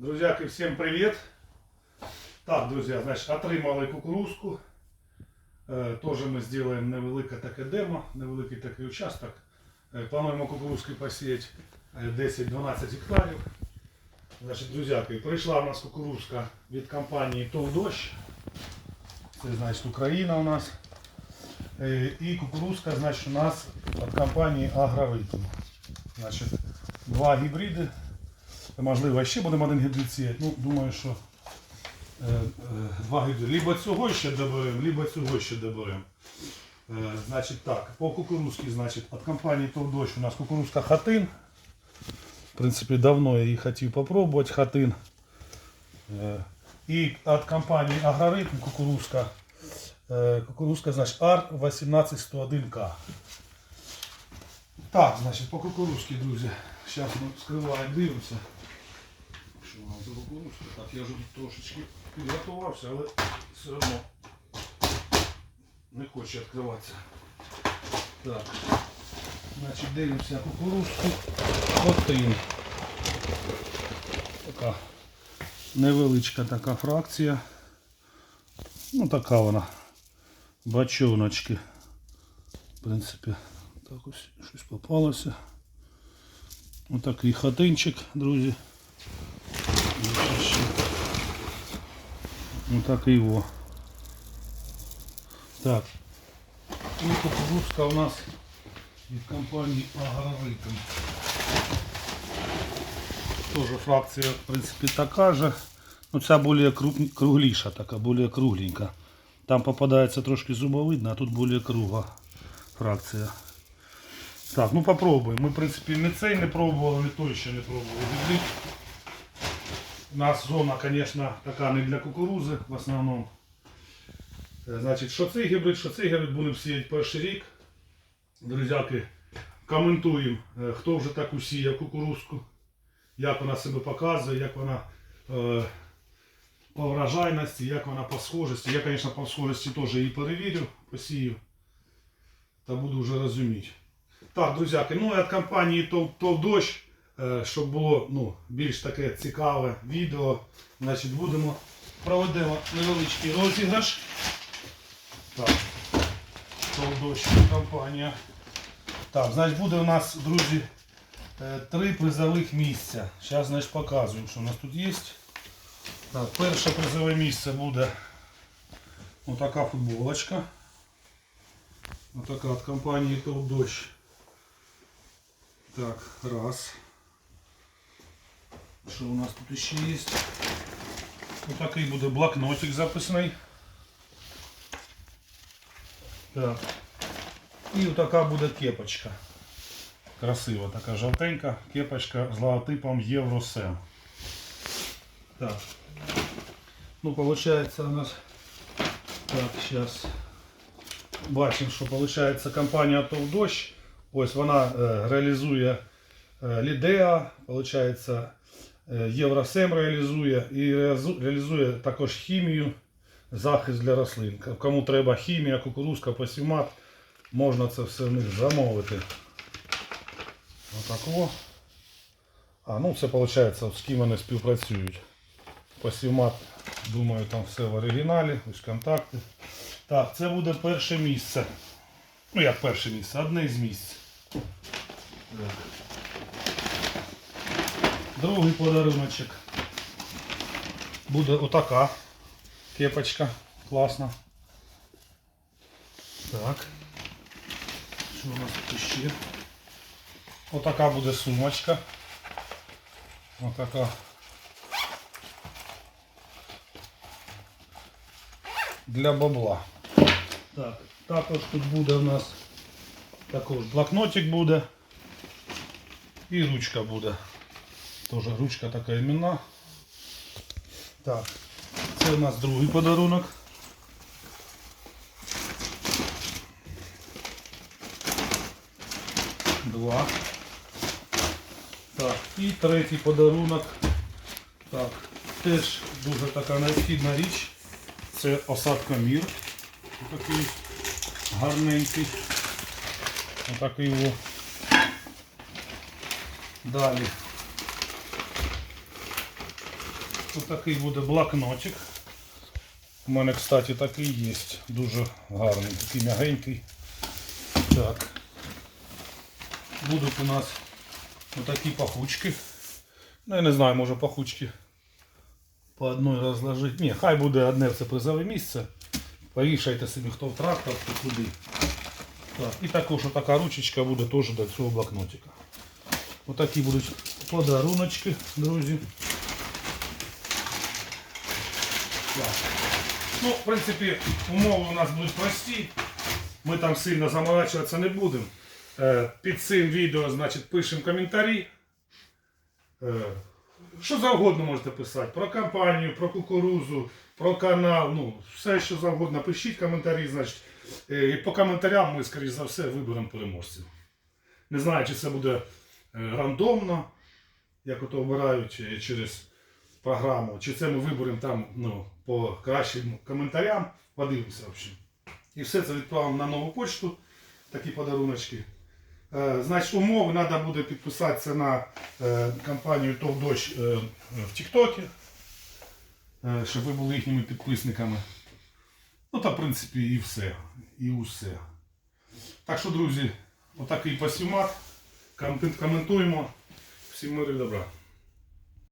Друзьяки, всем привет! Так, друзья, значит, отримали кукурузку. Е, Тоже ми зробимо невелике таке демо, невеликий такий участок. Е, Плануємо кукурузки посіяти е, 10-12 гектарів. Значить, друзяки, прийшла у нас кукурузка від компанії ТОВ Дощ. Це значить Україна у нас. Е, І кукурузка, значить, у нас від компанії Агроритм. Значить, два гібриди. Можливо, ще будемо один гібрид сіяти. Ну, думаю, що е, е, два гібриди. Либо цього ще доберемо, либо цього ще доберемо. Е, значить так, по кукурузці, значить, від компанії Товдощ у нас кукурузка Хатин. В принципі, давно я її хотів попробувати, Хатин. Е, І від компанії Агроритм кукурузка. Е, Кукурузка, значить, AR181К. Так, значить, по кукурузці, друзі. Зараз ми скриваємо, дивимося. Нас? Так, я вже трошечки підготувався, але все одно не хоче відкриватися. Так. Значить, дивимося кукурузку. Один. Така невеличка така фракція. Ну така вона. Бачоночки. В принципі, так ось щось попалося. Отакий хатинчик, друзі. Ось ще. Отакий во. Так. І кукурузка у нас від компанії Агроритм. Тоже фракція, в принципі, така же. Ну, ця більш круг- кругліша, така, більш кругленька. Там попадається трошки зубовидно, а тут більш кругла фракція. Так, ну попробуємо. Ми, в принципі, не цей не пробували, не той не пробували. У нас зона, звісно, така не для кукурузи в основному. Е, Значить, що цей гібрид, що цей гібрид будемо сіяти перший рік. Друзяки, коментуємо, е, хто вже так усіяв кукурузку, як вона себе показує, як вона е, по вражайності, як вона по схожості. Я, звісно, по схожості теж її перевірю, посію. Та буду вже розуміти. Так, друзяки, ну і від компанії ТОВ ТОВ Дощ, е, щоб було ну, більш таке цікаве відео, значить будемо проведемо невеличкий розіграш. Так, ТОВ компанія. Так, значить буде у нас, друзі, е, три призових місця. Зараз значить, показуємо, що у нас тут є. Так, перше призове місце буде отака футболочка. Отака від компанії ТОВ Дощ. Так, раз. Що у нас тут ще є? Ось такий буде блокнотик записний. Так. І така буде кепочка. Красива така жовтенька кепочка з логотипом Євросем. Так. Ну, получается у нас... Так, сейчас. Бачимо, що виходить компанія ТОВ Дощ. Ось вона е, реалізує е, Лідеа, е, Євросем реалізує і реалізує також хімію, захист для рослин. Кому треба хімія, кукурузка, посівмат, можна це все в них замовити. Отак о. А, ну це виходить, з ким вони співпрацюють. Посівмат, думаю, там все в оригіналі, ось контакти. Так, це буде перше місце. Ну як перше місце, одне із місць. Так. Другий подаруночок. Буде отака кепочка. Класна. Так. Що у нас тут ще? Отака буде сумочка. Отака. Для бабла. Так, також тут буде у нас також блокнотик буде. І ручка буде. Тоже ручка така іменна. Так, це у нас другий подарунок. Два. Так, і третій подарунок. Так, теж дуже така необхідна річ. Це осадка мір. Такий гарненький. Отакий о. Далі. Ось такий буде блокнотик. У мене, кстати, такий є. Дуже гарний, такий м'ягенький. Так. Будуть у нас отакі пахучки. Ну, я не знаю, може пахучки по одній розложити. Ні, хай буде одне це призове місце. Порішайте собі, хто в трактор, хто куди. Так, і також така ручечка буде теж до цього блокнотика. Отакі будуть подаруночки, друзі. Так. Ну, в принципі, умови у нас будуть прості. Ми там сильно заморачуватися не будемо. Е, Під цим відео, значить, пишемо коментарі. Е, Що завгодно можете писати. Про компанію, про кукурузу, про канал. Ну, все, що завгодно. Пишіть коментарі, значить. Е, І по коментарям ми, скоріш за все, виберемо переможців. Не знаю, чи це буде рандомно, як ото обирають через програму, чи це ми виберемо там ну, по кращим коментарям. Подивимося взагалі. І все це відправимо на нову почту, такі подаруночки. Е, Значить, умови треба буде підписатися на е, компанію ТОВ Дощ е, в Тіктокі, щоб ви були їхніми підписниками. Ну та в принципі і все. І усе. Так що, друзі, отакий посімат. Коментуємо. Всім миру і добра.